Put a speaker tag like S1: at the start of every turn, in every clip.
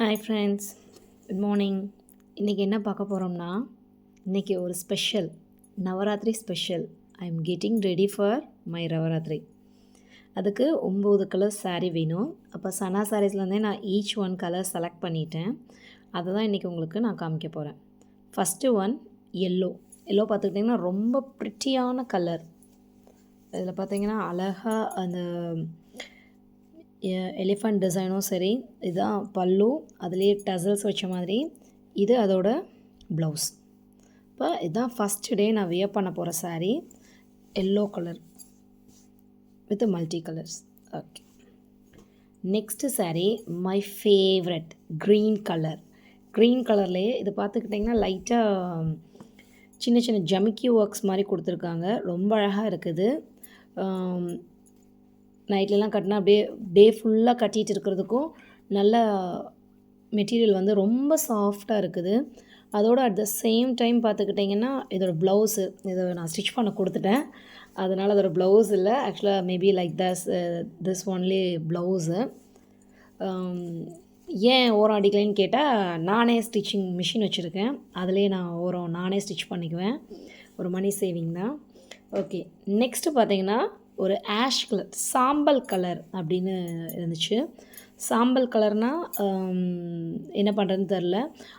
S1: Hi friends good morning இன்றைக்கி என்ன பார்க்க போகிறோம்னா இன்றைக்கி ஒரு special Navaratri special I am getting ready for my Navaratri. அதுக்கு ஒம்பது கலர் சாரீ வேணும். அப்போ சனா சாரீஸ்லேருந்தே நான் ஈச் ஒன் கலர் செலக்ட் பண்ணிட்டேன். அதை தான் இன்றைக்கி உங்களுக்கு நான் காமிக்க போகிறேன் ஃபஸ்ட்டு ஒன் எல்லோ எல்லோ பார்த்துக்கிட்டிங்கன்னா ரொம்ப ப்ரிட்டியான கலர் இதில் பார்த்தீங்கன்னா அழகாக அந்த எலிஃபண்ட் டிசைனும் சரி இதுதான் பல்லு அதுலேயே டசல்ஸ் வச்ச மாதிரி. இது அதோட ப்ளவுஸ் இப்போ இதுதான் ஃபஸ்ட் டே நான் வியர் பண்ண போகிற sari yellow colour with multi colours okay next sari my favourite green colour green கலர்லேயே இது பார்த்துக்கிட்டிங்கன்னா லைட்டாக சின்ன சின்ன ஜமிக்கி ஒர்க்ஸ் மாதிரி கொடுத்துருக்காங்க. ரொம்ப அழகாக இருக்குது. நைட்லலாம் கட்டினா அப்படியே டே ஃபுல்லாக கட்டிகிட்டு இருக்கிறதுக்கும் நல்ல மெட்டீரியல் வந்து ரொம்ப சாஃப்டாக இருக்குது. அதோடு அட் த சேம் டைம் பார்த்துக்கிட்டிங்கன்னா இதோட ப்ளவுஸு இதை நான் ஸ்டிச் பண்ண கொடுத்துட்டேன். அதனால் அதோடய ப்ளவுஸ் இல்லை. ஆக்சுவலாக maybe like thus this only blouse. ஏன் ஓரம் அடிக்கலைன்னு கேட்டால் நானே ஸ்டிச்சிங் மிஷின் வச்சுருக்கேன். அதுலேயே நான் ஓரம் நானே ஸ்டிச் பண்ணிக்குவேன். ஒரு மணி சேவிங் தான். ஓகே நெக்ஸ்ட்டு பார்த்தீங்கன்னா ஒரு ஆஷ் கலர் சாம்பல் கலர் அப்படின்னு இருந்துச்சு. சாம்பல் கலர்னால் என்ன பண்ணுறதுன்னு தெரில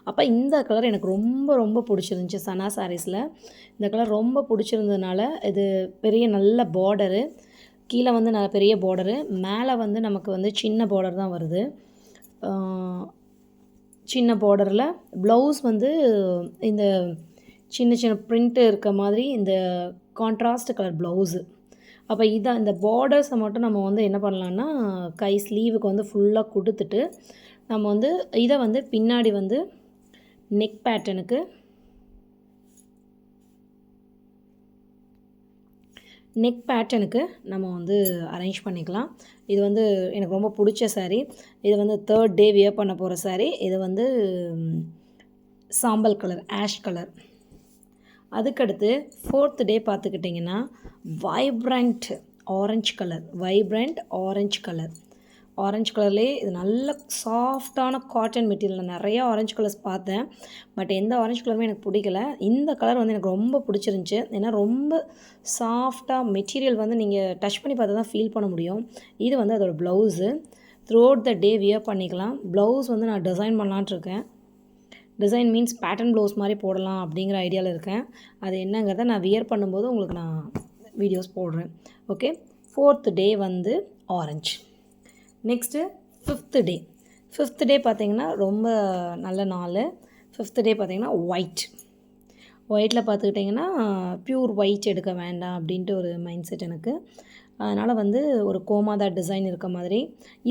S1: அப்போ இந்த கலர் எனக்கு ரொம்ப ரொம்ப பிடிச்சிருந்துச்சி சனா சாரீஸில் இந்த கலர் ரொம்ப பிடிச்சிருந்ததுனால இது பெரிய நல்ல பார்டரு கீழே வந்து நல்ல பெரிய பார்டரு மேலே வந்து நமக்கு வந்து சின்ன பார்டர் தான் வருது. சின்ன பார்டரில் ப்ளவுஸ் வந்து இந்த சின்ன சின்ன ப்ரிண்ட்டு இருக்க மாதிரி இந்த கான்ட்ராஸ்ட் கலர் ப்ளவுஸு அப்போ இதான் இந்த பார்டர்ஸை மட்டும் நம்ம வந்து என்ன பண்ணலான்னா கை ஸ்லீவுக்கு வந்து ஃபுல்லாக கொடுத்துட்டு நம்ம வந்து இதை வந்து பின்னாடி வந்து நெக் பேட்டனுக்கு நெக் பேட்டனுக்கு நம்ம வந்து அரேஞ்ச் பண்ணிக்கலாம். இது வந்து எனக்கு ரொம்ப பிடிச்ச சாரீ இது வந்து தேர்ட் டே வியர் பண்ண போகிற சாரீ இது வந்து சாம்பல் கலர் ஆஷ் கலர் அதுக்கடுத்து ஃபோர்த் டே பார்த்துக்கிட்டிங்கன்னா vibrant orange colour vibrant orange colour orange கலர்லேயே இது நல்ல சாஃப்டான காட்டன் மெட்டீரியல் நிறைய ஆரஞ்சு கலர்ஸ் பார்த்தேன். பட் எந்த ஆரஞ்சு கலருமே எனக்கு பிடிக்கல. இந்த கலர் வந்து எனக்கு ரொம்ப பிடிச்சிருந்துச்சி. ஏன்னா ரொம்ப சாஃப்டாக மெட்டீரியல் வந்து நீங்கள் டச் பண்ணி பார்த்தா தான் ஃபீல் பண்ண முடியும். இது வந்து அதோட blouse throughout the day wear பண்ணிக்கலாம். ப்ளவுஸ் வந்து நான் டிசைன் பண்ணலான்ட்டு இருக்கேன். டிசைன் மீன்ஸ் பேட்டர்ன் ப்ளவுஸ் மாதிரி போடலாம் அப்படிங்கிற ஐடியாவில் இருக்கேன். அது என்னங்கிறத நான் வியர் பண்ணும்போது உங்களுக்கு நான் வீடியோஸ் போடுறேன். ஓகே ஃபோர்த் டே வந்து orange next fifth day fifth day பார்த்திங்கன்னா ரொம்ப நல்ல நாள். ஃபிஃப்த் டே பார்த்திங்கன்னா ஒயிட் ஒயிட்டில் பார்த்துக்கிட்டிங்கன்னா ப்யூர் ஒயிட் எடுக்க வேண்டாம் அப்படின்ட்டு ஒரு மைண்ட் செட் எனக்கு. அதனால் வந்து ஒரு கோமாதா டிசைன் இருக்க மாதிரி.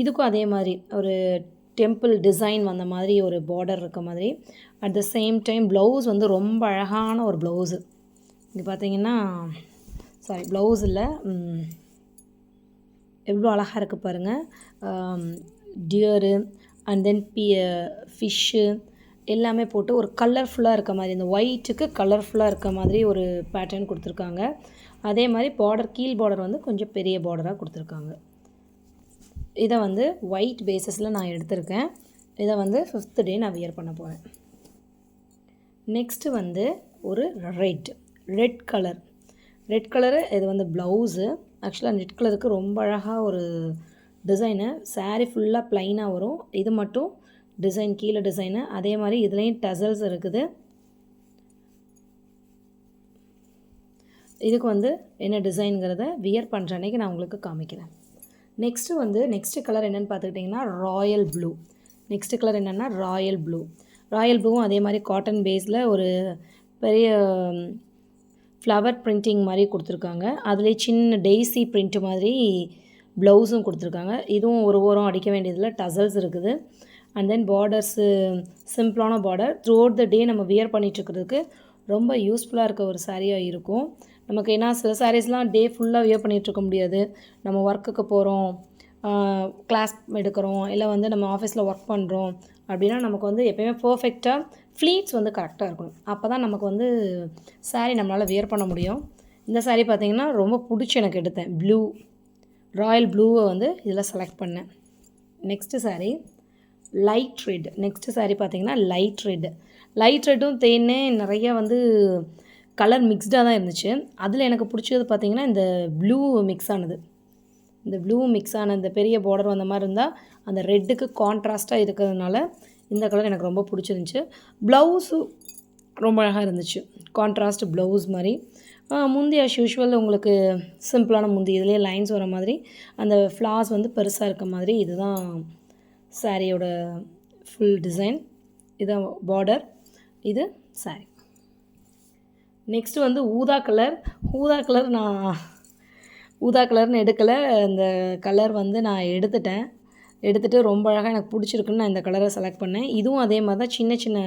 S1: இதுக்கும் அதே மாதிரி ஒரு டெம்பிள் டிசைன் வந்த மாதிரி ஒரு பார்டர் இருக்க மாதிரி. At the same time blouse வந்து ரொம்ப அழகான ஒரு ப்ளவுஸு இங்கே பார்த்தீங்கன்னா சாரி ப்ளவுஸ் இல்லை எவ்வளோ அழகாக இருக்குது பாருங்கள் டியரு அண்ட் தென் பி ஃபிஷ்ஷு எல்லாமே போட்டு ஒரு கலர்ஃபுல்லாக இருக்க மாதிரி இந்த ஒயிட்டுக்கு கலர்ஃபுல்லாக இருக்க மாதிரி ஒரு பேட்டர்ன் கொடுத்துருக்காங்க. அதே மாதிரி பார்டர் கீழ் பார்டர் வந்து கொஞ்சம் பெரிய பார்டராக கொடுத்துருக்காங்க. இதை வந்து ஒயிட் பேஸஸில் நான் எடுத்திருக்கேன். இதை வந்து ஃபிஃப்த்து டே நான் வியர் பண்ண போகிறேன் நெக்ஸ்ட்டு வந்து ஒரு red red colour red colour இது வந்து ப்ளவுஸு ஆக்சுவலாக ரெட் கலருக்கு ரொம்ப அழகாக ஒரு டிசைனு சாரீ ஃபுல்லாக ப்ளைனாக வரும். இது மட்டும் டிசைன் கீழே டிசைனு அதே மாதிரி இதுலேயும் டசல்ஸ் இருக்குது. இதுக்கு வந்து என்ன டிசைனுங்கிறத வியர் பண்ணுற அன்றைக்கி நான் உங்களுக்கு காமிக்கிறேன். நெக்ஸ்ட்டு வந்து நெக்ஸ்ட்டு கலர் என்னென்னு பார்த்துக்கிட்டிங்கன்னா ராயல் ப்ளூ நெக்ஸ்ட்டு கலர் என்னென்னா ராயல் ப்ளூ ராயல் ப்ளூவும் அதே மாதிரி காட்டன் பேஸில் ஒரு பெரிய ஃப்ளவர் பிரிண்டிங் மாதிரி கொடுத்துருக்காங்க. அதுலேயே சின்ன டெய்ஸி பிரிண்ட் மாதிரி ப்ளவுஸும் கொடுத்துருக்காங்க. இதுவும் ஒரு ஓரம் அடிக்க வேண்டியதில் டசல்ஸ் இருக்குது. அண்ட் தென் பார்டர்ஸு சிம்பிளான border through out the day நம்ம வியர் பண்ணிகிட்ருக்கிறதுக்கு ரொம்ப யூஸ்ஃபுல்லாக இருக்க ஒரு சாரியாக இருக்கும். நமக்கு ஏன்னா சில சாரீஸ்லாம் டே ஃபுல்லாக வியர் பண்ணிகிட்ருக்க முடியாது. நம்ம ஒர்க்குக்கு போகிறோம் கிளாஸ் எடுக்கிறோம் இல்லை வந்து நம்ம ஆஃபீஸில் ஒர்க் பண்ணுறோம் அப்படின்னா நமக்கு வந்து எப்போயுமே பர்ஃபெக்டாக ஃப்ளீட்ஸ் வந்து கரெக்டாக இருக்கணும். அப்போ தான் நமக்கு வந்து சாரீ நம்மளால் வியர் பண்ண முடியும். இந்த சாரீ பார்த்திங்கன்னா ரொம்ப பிடிச்சி எனக்கு எடுத்தேன். ப்ளூ ராயல் ப்ளூவை வந்து இதில் செலக்ட் பண்ணேன். Next sari light red next sari பார்த்தீங்கன்னா லைட் ரெட் லைட் ரெட்டும் தேனே நிறைய வந்து கலர் மிக்ஸ்டாக தான் இருந்துச்சு. அதில் எனக்கு பிடிச்சது பார்த்திங்கன்னா இந்த ப்ளூ மிக்ஸ் ஆனது. இந்த ப்ளூ மிக்ஸ் ஆன இந்த பெரிய பார்டர் வந்த மாதிரி இருந்தால் அந்த ரெட்டுக்கு கான்ட்ராஸ்ட்டாக இருக்கிறதுனால இந்த கலர் எனக்கு ரொம்ப பிடிச்சிருந்துச்சி. ப்ளவுஸு ரொம்ப அழகாக இருந்துச்சு. கான்ட்ராஸ்ட் ப்ளவுஸ் மாதிரி. முந்தி அஸ் யூஷுவல் உங்களுக்கு சிம்பிளான முந்தி இதுலேயே லைன்ஸ் வர மாதிரி அந்த ஃப்ளார்ஸ் வந்து பெருசாக இருக்க மாதிரி இதுதான் சாரியோட ஃபுல் டிசைன் இதுதான் பார்டர் இது சாரி நெக்ஸ்ட்டு வந்து ஊதா கலர் ஊதா கலர் நான் ஊதா கலர்னு எடுக்கலை. அந்த கலர் வந்து நான் எடுத்துட்டேன். எடுத்துகிட்டு ரொம்ப அழகாக எனக்கு பிடிச்சிருக்குன்னு நான் இந்த கலரை செலக்ட் பண்ணேன். இதுவும் அதே மாதிரி தான் சின்ன சின்ன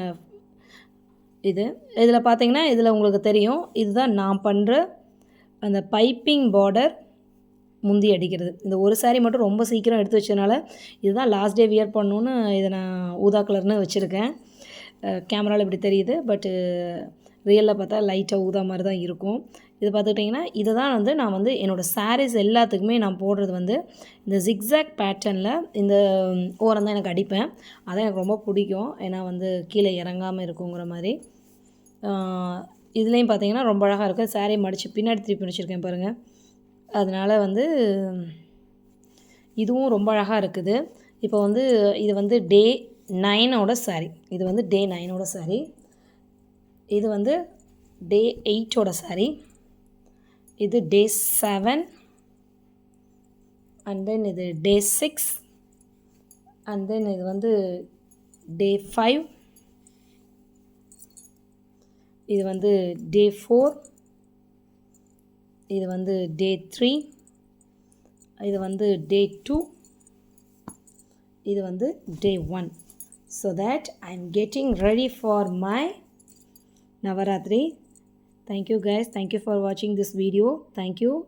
S1: இது. இதில் பார்த்தீங்கன்னா இதில் உங்களுக்கு தெரியும். இதுதான் நான் பண்ணுற அந்த பைப்பிங் பார்டர் முந்தி அடிக்கிறது. இந்த ஒரு saree மட்டும் ரொம்ப சீக்கிரம் எடுத்து வச்சதுனால இதுதான் லாஸ்ட் டே வியர் பண்ணணுன்னு இதை நான் ஊதா கலர்னு வச்சுருக்கேன். கேமராவில் இப்படி தெரியுது. பட்டு ரியலில் பார்த்தா லைட்டாக ஊதா மாதிரி தான் இருக்கும். இது பார்த்துக்கிட்டிங்கன்னா இதை தான் வந்து நான் வந்து என்னோடய சாரீஸ் எல்லாத்துக்குமே நான் போடுறது வந்து இந்த ஜிக்ஸாக் பேட்டர்னில் இந்த ஓரம் தான் எனக்கு அடிப்பேன். அதான் எனக்கு ரொம்ப பிடிக்கும். ஏன்னா வந்து கீழே இறங்காமல் இருக்குங்கிற மாதிரி. இதுலேயும் பார்த்தீங்கன்னா ரொம்ப அழகாக இருக்குது சாரீ மடித்து பின்னாடி திருப்பி வச்சுருக்கேன் பாருங்கள் அதனால் வந்து இதுவும் ரொம்ப அழகாக இருக்குது. இப்போ வந்து இது வந்து டே நைனோட saree. இது வந்து டே நைனோட சாரீ இது வந்து டே எயிட்டோட சாரீ இது டே செவன் அண்ட் தென் இது டே சிக்ஸ் அண்ட் தென் இது வந்து டே ஃபைவ் இது வந்து டே ஃபோர் இது வந்து டே த்ரீ இது வந்து டே டூ இது வந்து day one so that I am getting ready for my Navaratri. Thank you guys. Thank you for watching this video. Thank you.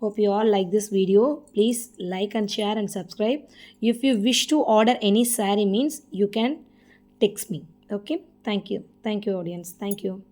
S1: Hope you all like this video. Please like and share and subscribe. If you wish to order any sari means you can text me. Okay. Thank you. Thank you audience. Thank you.